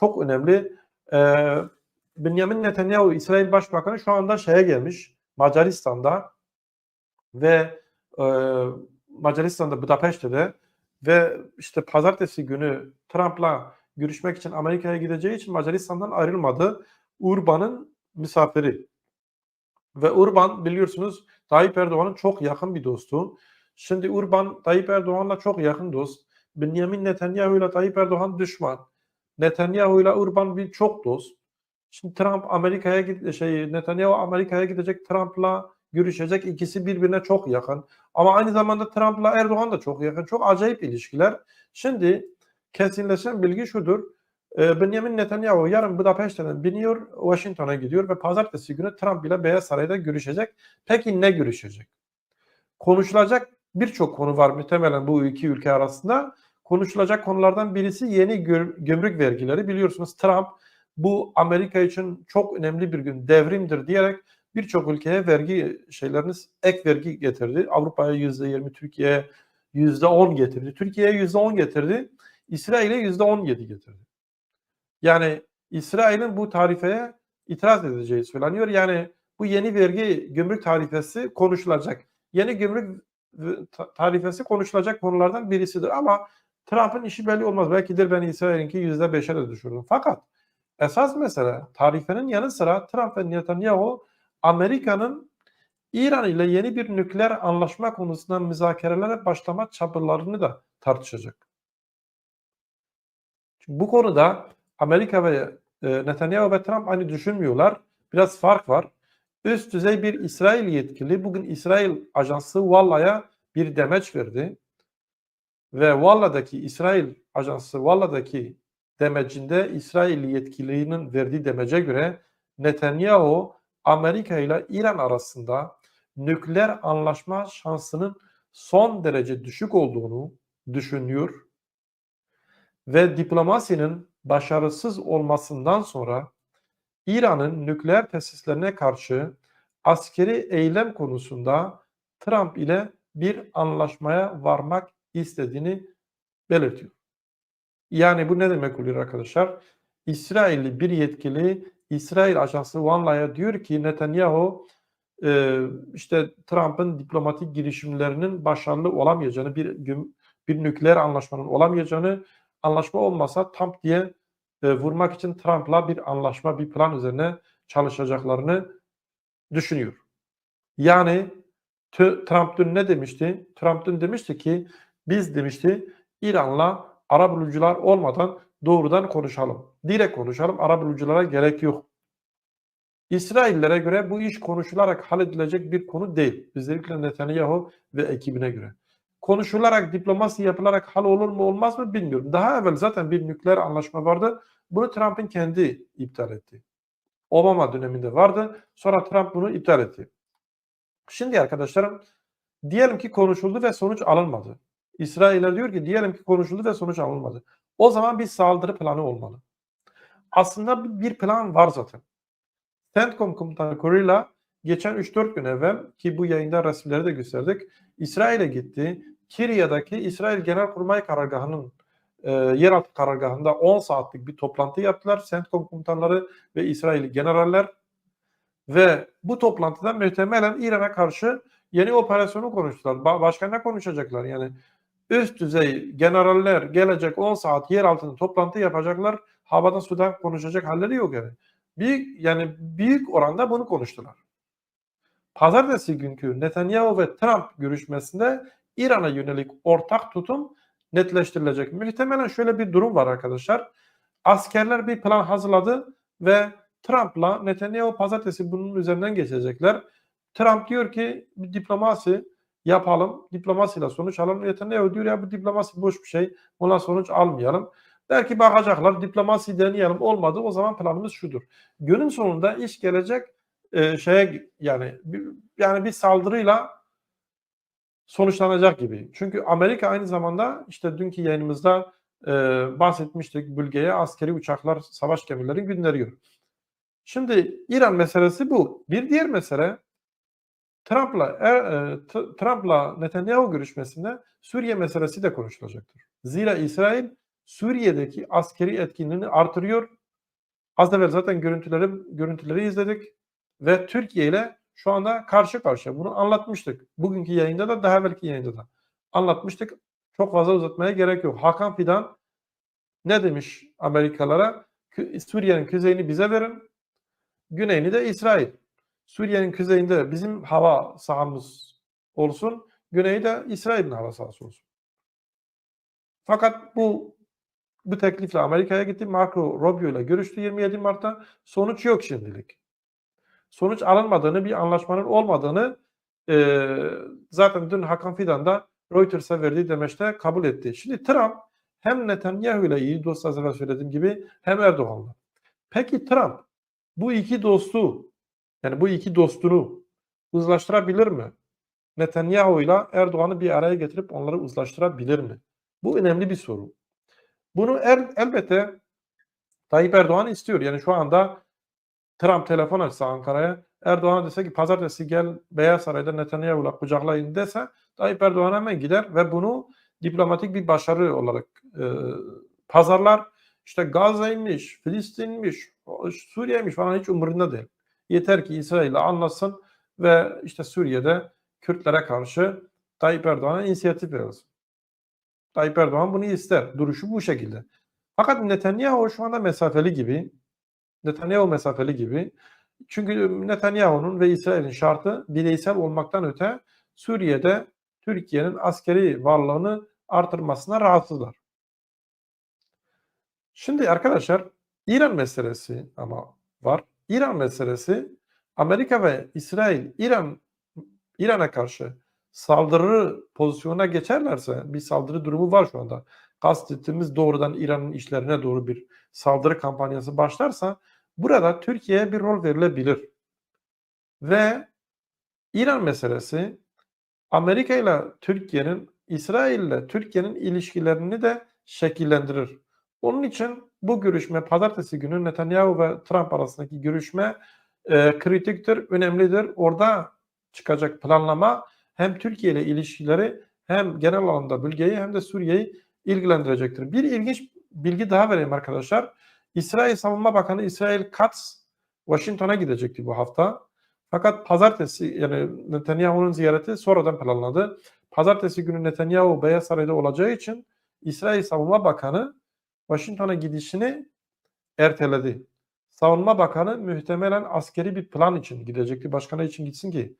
çok önemli. Ee, Benjamin Netanyahu İsrail Başbakanı şu anda şeye gelmiş Macaristan'da ve e, Macaristan'da Budapeşte'de ve işte pazartesi günü Trump'la görüşmek için Amerika'ya gideceği için Macaristan'dan ayrılmadı. Urban'ın misafiri. Ve Urban biliyorsunuz Tayyip Erdoğan'ın çok yakın bir dostu. Şimdi Urban Tayyip Erdoğan'la çok yakın dost. Benjamin Netanyahu ile Tayyip Erdoğan düşman. Netanyahu ile Urban bir çok dost. Şimdi Trump Amerika'ya git şey Netanyahu Amerika'ya gidecek Trump'la görüşecek. İkisi birbirine çok yakın. Ama aynı zamanda Trump'la Erdoğan da çok yakın. Çok acayip ilişkiler. Şimdi kesinleşen bilgi şudur. Ee, Benjamin Netanyahu yarın Budapeşte'den biniyor, Washington'a gidiyor ve pazartesi günü Trump ile Beyaz Saray'da görüşecek. Peki ne görüşecek? Konuşulacak birçok konu var muhtemelen bu iki ülke arasında. Konuşulacak konulardan birisi yeni gümrük vergileri. Biliyorsunuz Trump bu Amerika için çok önemli bir gün devrimdir diyerek birçok ülkeye vergi şeyleriniz ek vergi getirdi. Avrupa'ya yüzde yirmi, Türkiye'ye yüzde on getirdi. Türkiye'ye yüzde on getirdi. İsrail'e yüzde on yedi getirdi. Yani İsrail'in bu tarifeye itiraz edeceği söyleniyor. Yani bu yeni vergi gümrük tarifesi konuşulacak. Yeni gümrük ta- tarifesi konuşulacak konulardan birisidir ama Trump'ın işi belli olmaz. Belkidir ben İsrail'inki yüzde beşe de düşürdüm. Fakat esas mesele tarifenin yanı sıra Trump ve Netanyahu Amerika'nın İran ile yeni bir nükleer anlaşma konusunda müzakerelere başlama çabalarını da tartışacak. Çünkü bu konuda Amerika ve e, Netanyahu ve Trump aynı düşünmüyorlar. Biraz fark var. Üst düzey bir İsrail yetkili bugün İsrail ajansı Walla'ya bir demeç verdi. Ve Walla'daki İsrail ajansı Walla'daki demecinde İsrail yetkilinin verdiği demece göre Netanyahu Amerika ile İran arasında nükleer anlaşma şansının son derece düşük olduğunu düşünüyor ve diplomasinin başarısız olmasından sonra İran'ın nükleer tesislerine karşı askeri eylem konusunda Trump ile bir anlaşmaya varmak istediğini belirtiyor. Yani bu ne demek oluyor arkadaşlar? İsrailli bir yetkili İsrail ajansı Walla'ya diyor ki Netanyahu e, işte Trump'ın diplomatik girişimlerinin başarılı olamayacağını, bir bir nükleer anlaşmanın olamayacağını, anlaşma olmasa Trump diye e, vurmak için Trump'la bir anlaşma, bir plan üzerine çalışacaklarını düşünüyor. Yani Trump dün ne demişti? Trump dün demişti ki biz demişti İran'la arabulucular olmadan doğrudan konuşalım. Direkt konuşalım. Arabuluculara gerek yok. İsraillere göre bu iş konuşularak halledilecek bir konu değil. Özellikle Netanyahu ve ekibine göre. Konuşularak, diplomasi yapılarak hal olur mu olmaz mı bilmiyorum. Daha evvel zaten bir nükleer anlaşma vardı. Bunu Trump'ın kendi iptal etti. Obama döneminde vardı. Sonra Trump bunu iptal etti. Şimdi arkadaşlarım diyelim ki konuşuldu ve sonuç alınmadı. İsrail'e diyor ki diyelim ki konuşuldu ve sonuç alınmadı. O zaman bir saldırı planı olmalı. Aslında bir plan var zaten. CENTCOM komutanı Kurila geçen 3-4 gün evvel ki bu yayında resimleri de gösterdik. İsrail'e gitti. Kirya'daki İsrail Genelkurmay Karargahı'nın e, yeraltı karargahında 10 saatlik bir toplantı yaptılar. CENTCOM komutanları ve İsrailli generaller ve bu toplantıda muhtemelen İran'a karşı yeni operasyonu konuştular. Ba- başka ne konuşacaklar? Yani üst düzey generaller gelecek 10 saat yer altında toplantı yapacaklar. Havada sudan konuşacak halleri yok yani. Büyük yani büyük oranda bunu konuştular. Pazartesi günkü Netanyahu ve Trump görüşmesinde İran'a yönelik ortak tutum netleştirilecek. Muhtemelen şöyle bir durum var arkadaşlar. Askerler bir plan hazırladı ve Trump'la Netanyahu pazartesi bunun üzerinden geçecekler. Trump diyor ki diplomasi yapalım. Diplomasiyle sonuç alalım. Netanyahu diyor ya bu diplomasi boş bir şey. Ona sonuç almayalım. Belki bakacaklar diplomasi deneyelim olmadı o zaman planımız şudur. Günün sonunda iş gelecek e, şeye yani bir, yani bir saldırıyla sonuçlanacak gibi. Çünkü Amerika aynı zamanda işte dünkü yayınımızda e, bahsetmiştik bölgeye askeri uçaklar, savaş gemileri gönderiyor. Şimdi İran meselesi bu. Bir diğer mesele Trump'la e, e, Trump'la Netanyahu görüşmesinde Suriye meselesi de konuşulacaktır. Zira İsrail Suriye'deki askeri etkinliğini artırıyor. Az evvel zaten görüntüleri, görüntüleri izledik ve Türkiye ile şu anda karşı karşıya. Bunu anlatmıştık. Bugünkü yayında da daha belki yayında da anlatmıştık. Çok fazla uzatmaya gerek yok. Hakan Fidan ne demiş Amerikalara? Suriye'nin kuzeyini bize verin. Güneyini de İsrail. Suriye'nin kuzeyinde bizim hava sahamız olsun. Güneyi de İsrail'in hava sahası olsun. Fakat bu bu teklifle Amerika'ya gitti. Marco Rubio ile görüştü 27 Mart'ta. Sonuç yok şimdilik. Sonuç alınmadığını, bir anlaşmanın olmadığını eee, zaten dün Hakan Fidan da Reuters'a verdiği demeçte kabul etti. Şimdi Trump hem Netanyahu ile iyi dost az evvel söylediğim gibi hem Erdoğan'la. Peki Trump bu iki dostu yani bu iki dostunu uzlaştırabilir mi? Netanyahu ile Erdoğan'ı bir araya getirip onları uzlaştırabilir mi? Bu önemli bir soru. Bunu el, elbette Tayyip Erdoğan istiyor. Yani şu anda Trump telefon açsa Ankara'ya Erdoğan'a dese ki pazartesi gel Beyaz Saray'da Netanyahu'la kucaklayın dese Tayyip Erdoğan hemen gider ve bunu diplomatik bir başarı olarak e, pazarlar. İşte Gazze'ymiş, Filistin'miş, Suriye'ymiş falan hiç umurunda değil. Yeter ki İsrail'le anlasın ve işte Suriye'de Kürtlere karşı Tayyip Erdoğan'a inisiyatif verilsin. Tayyip Erdoğan bunu ister. Duruşu bu şekilde. Fakat Netanyahu şu anda mesafeli gibi. Netanyahu mesafeli gibi. Çünkü Netanyahu'nun ve İsrail'in şartı bireysel olmaktan öte Suriye'de Türkiye'nin askeri varlığını artırmasına rahatsızlar. Şimdi arkadaşlar İran meselesi ama var. İran meselesi Amerika ve İsrail İran İran'a karşı saldırı pozisyonuna geçerlerse bir saldırı durumu var şu anda. Kastettiğimiz doğrudan İran'ın işlerine doğru bir saldırı kampanyası başlarsa burada Türkiye'ye bir rol verilebilir. Ve İran meselesi Amerika ile Türkiye'nin İsrail ile Türkiye'nin ilişkilerini de şekillendirir. Onun için bu görüşme pazartesi günü Netanyahu ve Trump arasındaki görüşme e, kritiktir, önemlidir. Orada çıkacak planlama hem Türkiye ile ilişkileri hem genel anlamda bölgeyi hem de Suriye'yi ilgilendirecektir. Bir ilginç bilgi daha vereyim arkadaşlar. İsrail Savunma Bakanı İsrail Katz Washington'a gidecekti bu hafta. Fakat pazartesi yani Netanyahu'nun ziyareti sonradan planladı. Pazartesi günü Netanyahu Beyaz Saray'da olacağı için İsrail Savunma Bakanı Washington'a gidişini erteledi. Savunma Bakanı muhtemelen askeri bir plan için gidecekti. Başkana için gitsin ki.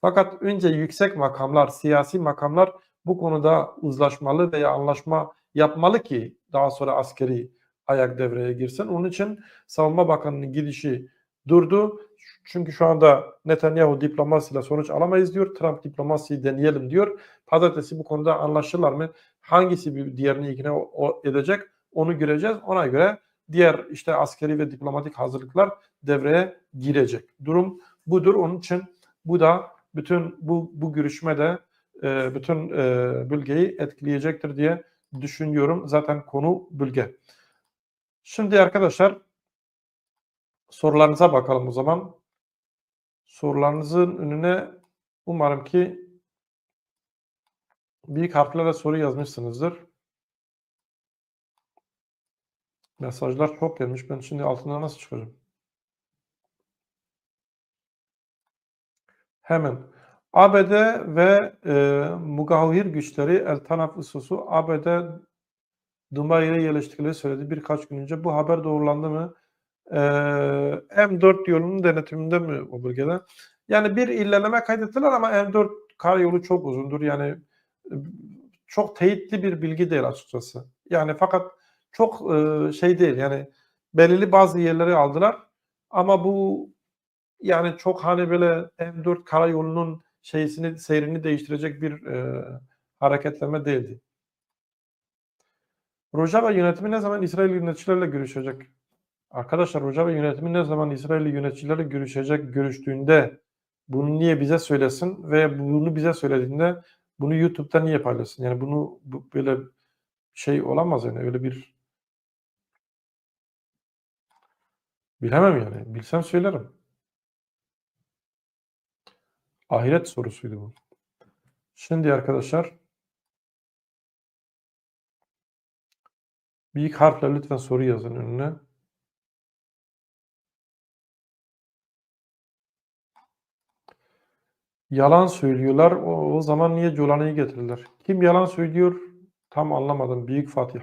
Fakat önce yüksek makamlar, siyasi makamlar bu konuda uzlaşmalı veya anlaşma yapmalı ki daha sonra askeri ayak devreye girsin. Onun için Savunma Bakanı'nın gidişi durdu. Çünkü şu anda Netanyahu diplomasiyle sonuç alamayız diyor. Trump diplomasiyi deneyelim diyor. Pazartesi bu konuda anlaşırlar mı? Hangisi bir diğerini ikna edecek? Onu göreceğiz. Ona göre diğer işte askeri ve diplomatik hazırlıklar devreye girecek. Durum budur. Onun için bu da bütün bu bu görüşme de e, bütün e, bölgeyi etkileyecektir diye düşünüyorum. Zaten konu bölge. Şimdi arkadaşlar sorularınıza bakalım o zaman. Sorularınızın önüne umarım ki büyük harflerle soru yazmışsınızdır. Mesajlar çok gelmiş. Ben şimdi altından nasıl çıkacağım? Hemen. ABD ve e, mugavir güçleri El Tanaf Isus'u ABD Dubai'ye yerleştikleri söyledi birkaç gün önce. Bu haber doğrulandı mı? E, M4 yolunun denetiminde mi o bölgede? Yani bir ilerleme kaydettiler ama M4 karayolu çok uzundur. Yani e, çok teyitli bir bilgi değil açıkçası. Yani fakat çok e, şey değil yani belirli bazı yerleri aldılar ama bu yani çok hani böyle M4 karayolunun şeysini seyrini değiştirecek bir e, hareketleme değildi. Rojava yönetimi ne zaman İsrail yöneticilerle görüşecek? Arkadaşlar Rojava yönetimi ne zaman İsrail yöneticilerle görüşecek? Görüştüğünde bunu niye bize söylesin ve bunu bize söylediğinde bunu YouTube'da niye paylaşsın? Yani bunu bu, böyle şey olamaz yani öyle bir bilemem yani. Bilsem söylerim. Ahiret sorusuydu bu. Şimdi arkadaşlar Büyük harfle lütfen soru yazın önüne. Yalan söylüyorlar. O, o zaman niye Colan'ı getirirler? Kim yalan söylüyor? Tam anlamadım. Büyük Fatih.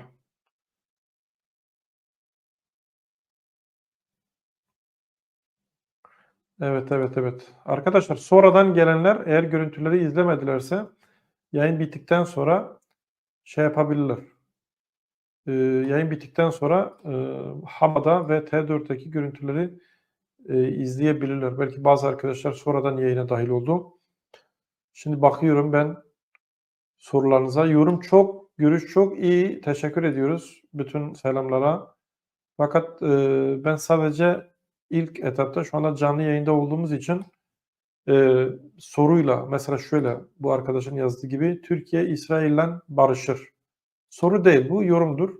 Evet, evet, evet. Arkadaşlar sonradan gelenler eğer görüntüleri izlemedilerse yayın bittikten sonra şey yapabilirler. Ee, yayın bittikten sonra e, Hama'da ve T4'teki görüntüleri e, izleyebilirler. Belki bazı arkadaşlar sonradan yayına dahil oldu. Şimdi bakıyorum ben sorularınıza. Yorum çok, görüş çok iyi. Teşekkür ediyoruz bütün selamlara. Fakat e, ben sadece ilk etapta şu anda canlı yayında olduğumuz için e, soruyla mesela şöyle bu arkadaşın yazdığı gibi Türkiye İsrail'le barışır. Soru değil bu yorumdur.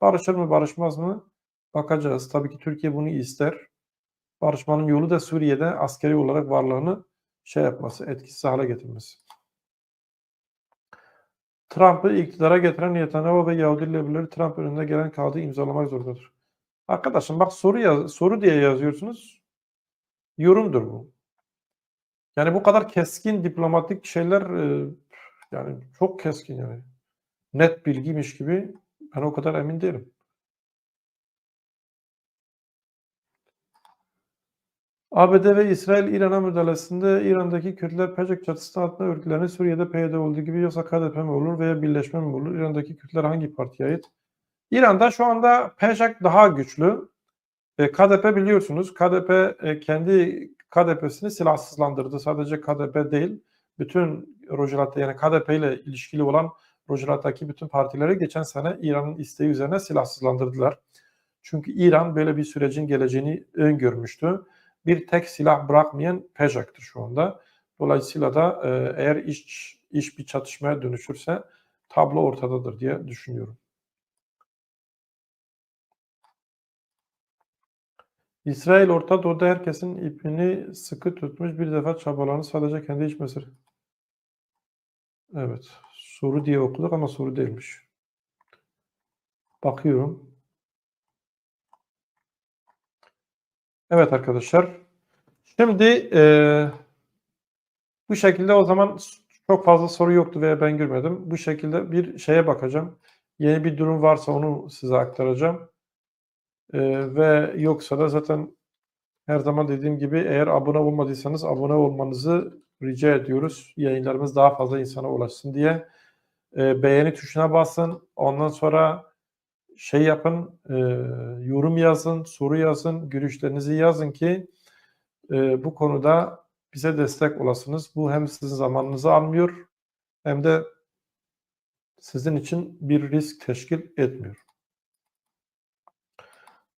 Barışır mı barışmaz mı bakacağız. Tabii ki Türkiye bunu ister. Barışmanın yolu da Suriye'de askeri olarak varlığını şey yapması, etkisiz hale getirmesi. Trump'ı iktidara getiren Netanyahu ve Yahudi leaderleri Trump önünde gelen kağıdı imzalamak zorundadır. Arkadaşım bak soru yaz, soru diye yazıyorsunuz. Yorumdur bu. Yani bu kadar keskin diplomatik şeyler e, yani çok keskin yani. Net bilgiymiş gibi ben o kadar emin değilim. ABD ve İsrail İran'a müdahalesinde İran'daki Kürtler PKK çatısı altında örgütlerini Suriye'de PYD olduğu gibi yoksa KDP mi olur veya birleşme mi olur? İran'daki Kürtler hangi partiye ait? İran'da şu anda PKK daha güçlü. E, KDP biliyorsunuz. KDP e, kendi KDP'sini silahsızlandırdı. Sadece KDP değil. Bütün Rojava'da yani KDP ile ilişkili olan Rojava'daki bütün partileri geçen sene İran'ın isteği üzerine silahsızlandırdılar. Çünkü İran böyle bir sürecin geleceğini öngörmüştü. Bir tek silah bırakmayan PKK'tır şu anda. Dolayısıyla da e, eğer iş, iş bir çatışmaya dönüşürse tablo ortadadır diye düşünüyorum. İsrail Orta Doğu'da herkesin ipini sıkı tutmuş bir defa çabalarını sadece kendi iç mesele. Evet. Soru diye okuduk ama soru değilmiş. Bakıyorum. Evet arkadaşlar. Şimdi e, bu şekilde o zaman çok fazla soru yoktu veya ben görmedim. Bu şekilde bir şeye bakacağım. Yeni bir durum varsa onu size aktaracağım. Ee, ve yoksa da zaten her zaman dediğim gibi eğer abone olmadıysanız abone olmanızı rica ediyoruz. Yayınlarımız daha fazla insana ulaşsın diye. Ee, beğeni tuşuna basın. Ondan sonra şey yapın, e, yorum yazın, soru yazın, görüşlerinizi yazın ki e, bu konuda bize destek olasınız. Bu hem sizin zamanınızı almıyor hem de sizin için bir risk teşkil etmiyor.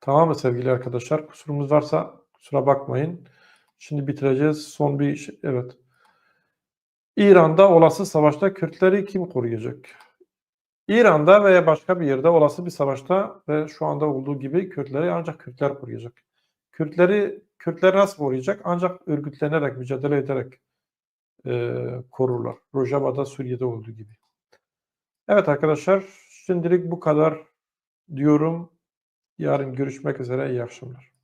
Tamam mı sevgili arkadaşlar? Kusurumuz varsa kusura bakmayın. Şimdi bitireceğiz. Son bir şey. Evet. İran'da olası savaşta Kürtleri kim koruyacak? İran'da veya başka bir yerde olası bir savaşta ve şu anda olduğu gibi Kürtleri ancak Kürtler koruyacak. Kürtleri Kürtler nasıl koruyacak? Ancak örgütlenerek, mücadele ederek e, korurlar. Rojava'da Suriye'de olduğu gibi. Evet arkadaşlar şimdilik bu kadar diyorum. Yarın görüşmek üzere. İyi akşamlar.